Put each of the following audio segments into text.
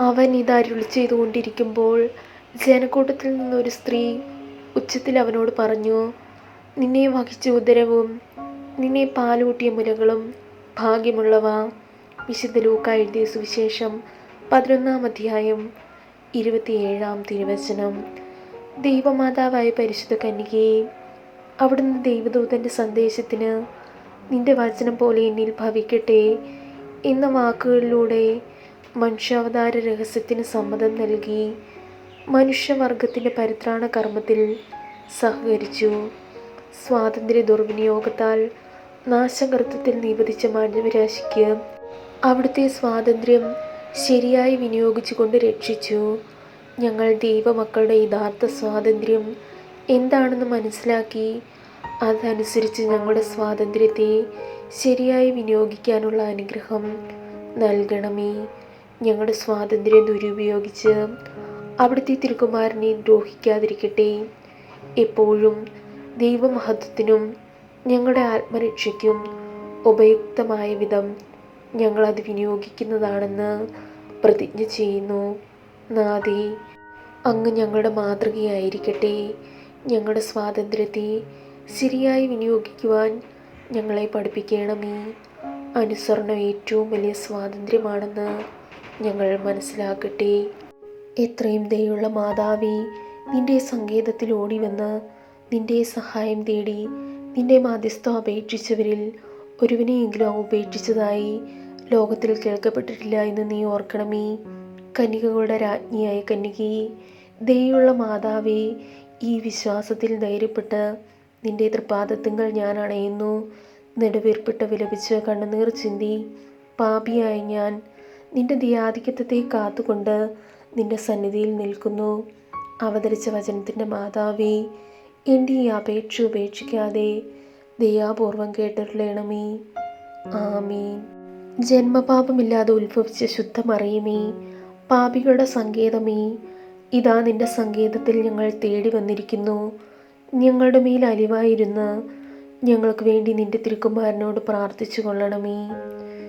അവൻ ഇത് അരുളി ചെയ്തുകൊണ്ടിരിക്കുമ്പോൾ ജനക്കൂട്ടത്തിൽ നിന്നൊരു സ്ത്രീ ഉച്ചത്തിൽ അവനോട് പറഞ്ഞു നിന്നെ വഹിച്ച ഉദരവും നിന്നെ പാലൂട്ടിയ മുലകളും ഭാഗ്യമുള്ളവ. വിശുദ്ധ ലൂക്ക എഴുതിയ സുവിശേഷം പതിനൊന്നാം അധ്യായം ഇരുപത്തിയേഴാം തിരുവചനം. ദൈവമാതാവായ പരിശുദ്ധ കന്യകയെ അവിടുന്ന് ദൈവദൂതന്റെ സന്ദേശത്തിന് നിന്റെ വചനം പോലെ എന്നിൽ ഭവിക്കട്ടെ. എന്ന വാക്കുകളിലൂടെ മനുഷ്യാവതാര രഹസ്യത്തിന് സമ്മതം നൽകി മനുഷ്യവർഗത്തിന്റെ പരിത്രാണ കർമ്മത്തിൽ സഹകരിച്ചു. സ്വാതന്ത്ര്യ ദുർവിനിയോഗത്താൽ നാശകർത്തത്തിൽ നിപതിച്ച മാനവരാശിക്ക് അവിടുത്തെ സ്വാതന്ത്ര്യം ശരിയായി വിനിയോഗിച്ചുകൊണ്ട് രക്ഷിച്ചു. ഞങ്ങൾ ദൈവമക്കളുടെ യഥാർത്ഥ സ്വാതന്ത്ര്യം എന്താണെന്ന് മനസ്സിലാക്കി അതനുസരിച്ച് ഞങ്ങളുടെ സ്വാതന്ത്ര്യത്തെ ശരിയായി വിനിയോഗിക്കാനുള്ള അനുഗ്രഹം നൽകണമേ. ഞങ്ങളുടെ സ്വാതന്ത്ര്യം ദുരുപയോഗിച്ച് അവിടുത്തെ തിരുക്കുമാരനെ ദ്രോഹിക്കാതിരിക്കട്ടെ. എപ്പോഴും ദൈവമഹത്വത്തിനും ഞങ്ങളുടെ ആത്മരക്ഷയ്ക്കും ഉപയുക്തമായ വിധം ഞങ്ങളത് വിനിയോഗിക്കുന്നതാണെന്ന് പ്രതിജ്ഞ ചെയ്യുന്നു. നാദി അങ്ങ് ഞങ്ങളുടെ മാതൃകയായിരിക്കട്ടെ. ഞങ്ങളുടെ സ്വാതന്ത്ര്യത്തെ ശരിയായി വിനിയോഗിക്കുവാൻ ഞങ്ങളെ പഠിപ്പിക്കണമേ. അനുസരണം ഏറ്റവും വലിയ സ്വാതന്ത്ര്യമാണെന്ന് ഞങ്ങൾ മനസ്സിലാക്കട്ടെ എത്രയും ദയുള്ള മാതാവേ നിന്റെ സങ്കേതത്തിൽ ഓടി വന്ന് നിന്റെ സഹായം തേടി നിന്റെ മാധ്യസ്ഥം അപേക്ഷിച്ചവരിൽ ഒരുവിനെയെങ്കിലും ഉപേക്ഷിച്ചതായി ലോകത്തിൽ കേൾക്കപ്പെട്ടിട്ടില്ല എന്ന് നീ ഓർക്കണമേ. കന്യകകളുടെ രാജ്ഞിയായ കന്യകയെ ദയുള്ള മാതാവേ ഈ വിശ്വാസത്തിൽ ധൈര്യപ്പെട്ട് നിന്റെ തൃപാദത്വങ്ങൾ ഞാൻ അണയുന്നു. നെടുവീർപ്പിട്ട് വിലപിച്ച് കണ്ണുനീർ ചിന്തി പാപിയായ ഞാൻ നിന്റെ ദിയാധിക്യത്തെ കാത്തുകൊണ്ട് നിന്റെ സന്നിധിയിൽ നിൽക്കുന്നു. അവതരിച്ച വചനത്തിന്റെ മാതാവേ എന്റെ ഈ അപേക്ഷ ഉപേക്ഷിക്കാതെ ദയാപൂർവം കേട്ടിട്ടുള്ളണമേ ആമീൻ. ജന്മപാപമില്ലാതെ ഉത്ഭവിച്ച ശുദ്ധമറിയുമേ പാപികളുടെ സങ്കേതമേ ഇതാ നിന്റെ സങ്കേതത്തിൽ ഞങ്ങൾ തേടി വന്നിരിക്കുന്നു. ഞങ്ങളുടെ മേൽ അലിവായിരുന്ന് ഞങ്ങൾക്ക് വേണ്ടി നിന്റെ തിരുക്കുമാരനോട് പ്രാർത്ഥിച്ചു കൊള്ളണമേ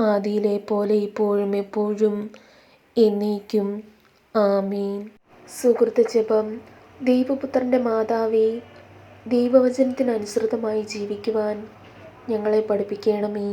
ആദിയിലെ പോലെ ഇപ്പോഴും എപ്പോഴും എന്നേക്കും. ആമീൻ. സുഹൃത്ത് ജപം. ദൈവപുത്രന്റെ മാതാവേ ദൈവവചനത്തിനനുസൃതമായി ജീവിക്കുവാൻ ഞങ്ങളെ പഠിപ്പിക്കണമേ.